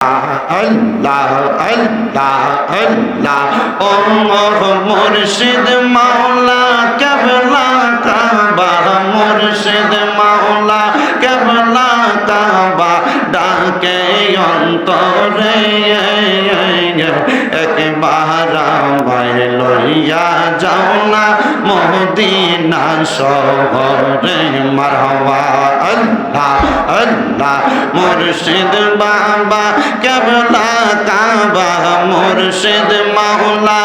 আল্লাহ আল্লাহ আল্লাহ। অমর মুর্শিদ মাওলা কেবলা কাবা মুর্শিদ মাওলা কেবলা কাবা ডাকে অন্তরে। একবার আমায় লইয়া যাও না। মদিনা শহরে মারহাবা। আল্লাহ আল্লাহ, মুর্শিদ বাবা, কেবলা কাবা, মুর্শিদ মাওলা।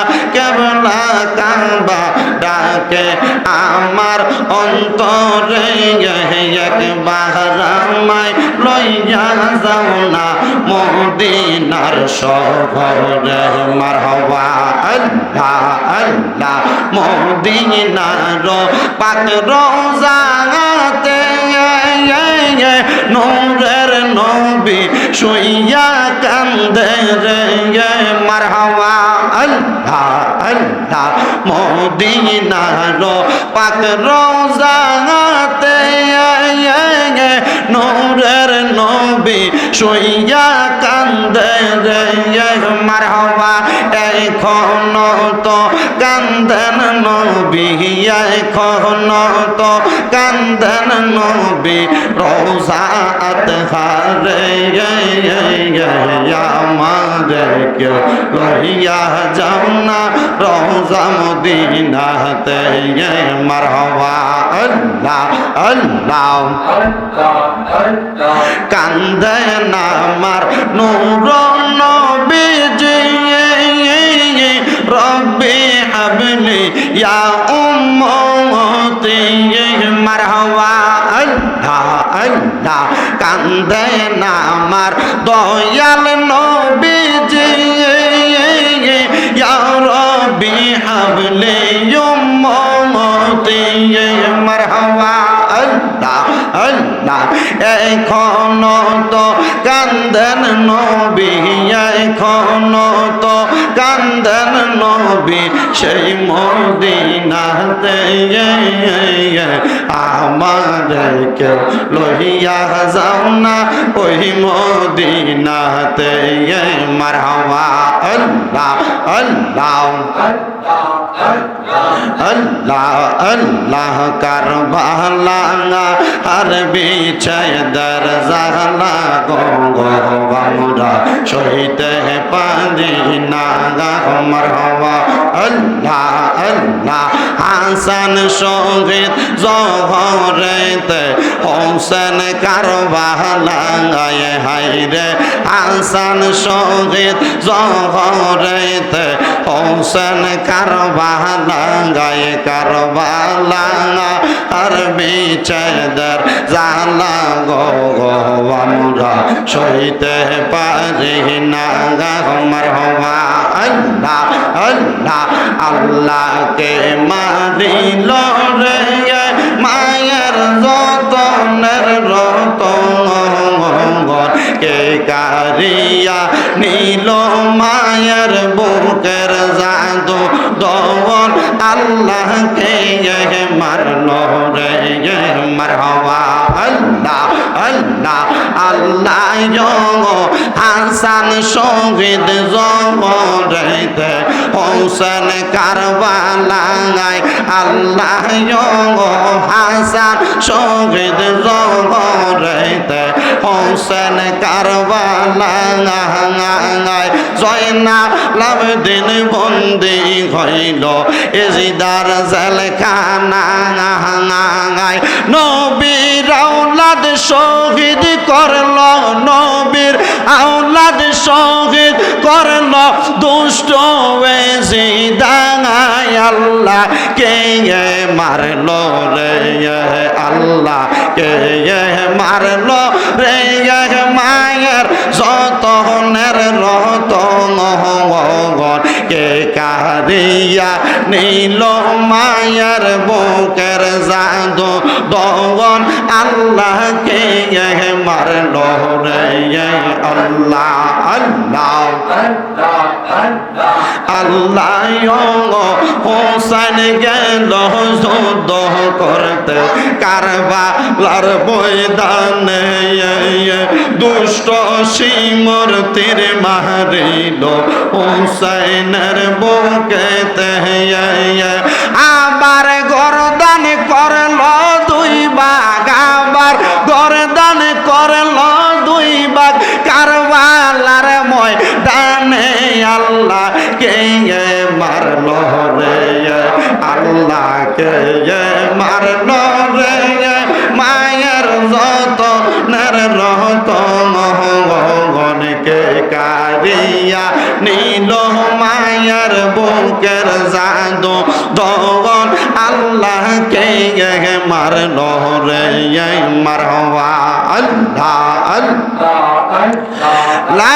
কাবা ডাকে, আমার অন্তরে একবার আমায় লইয়া যাও না। মদিনার শহরে মারহাবা আল্লাহ আল্লাহ। মদিনার পাক রোজাতে নূরের নবী শুইয়া কান্দে রে মারহাবা আল্লাহ মদিনার পাক রোজাতে নূরের নবী শুইয়া কান্দে রে। মারহাবা, এখন তো কান্দেন নবী, এখন তো কান্দেন নবী। রোজাত হারে আমাদেরকে লইয়া যাও না রোজা মদিনাতে মারহাবা। আল্লাহ আল্লাহ। কান্দে না আমার নূর নবীজি। রব্বি হাবলি ইয়া উম্মতি। মারহাবা। আল্লাহ আল্লাহ। কান্দে না দয়াল এখন তো কান্দন নবী এখন তো কান্দন নবী সেই মদিনাতে আমাদেরকে লইয়া যাও না ওই মদিনাতে মারহাবা, আল্লাহ আল্লাহ। আল্লাহ আল্লাহ কারবালা আর বিছায় দর জালা আমরা সহিতে পারি না আমার হওয়া আল্লাহ আল্লাহ হাসান শহীদ জহরেতে হোসেন কারবালা হাইরে হাসান শহীদ জহরেতে হোসেন কারবালা, গায়ে কারবালা, আর বিচার জালা, গো গো, আমরা সইতে পারি না আমার হবা আল্লাহ আল্লাহ, আল্লাহকে মারিল আল্লাহকে মারল রে মারহবা আল্লাহ আল্লাহ আল্লাহ হাসান শহীদ জমরেতে হোসেন কারবালায় আল্লাহ হাসান শহীদ জমরেতে হোসেন কারবালায় জয়না লাভ দিন বন্দি হইল এজিদার জেলখানায় নবীর আওলাদ শহীদ করল নবীর আওলাদ শহীদ করল দুষ্ট এজিদায় আল্লাহ কে মারল রে, আল্লাহ কে মারল রে, মায়ের যতনের রতন কে কারিয়া নীল মায়ের বুকের জাদু কে মারল রে আল্লাহ আল্লাহ আল্লাহ। হোসেন গেল যুদ্ধ করতে, কারবালার ময়দানে দুষ্ট সিমর তীর মারিল হোসেনের বুকেতে। আল্লাহ কে মারল রে আল্লাহ কে মারল রে মায়ের যত নের রহত মহগণকে কারিয়া নীল মায়ের বুকের জাদু দগন আল্লাহ কে মারল রে মারহবা আল্লাহ আল্লাহ। লা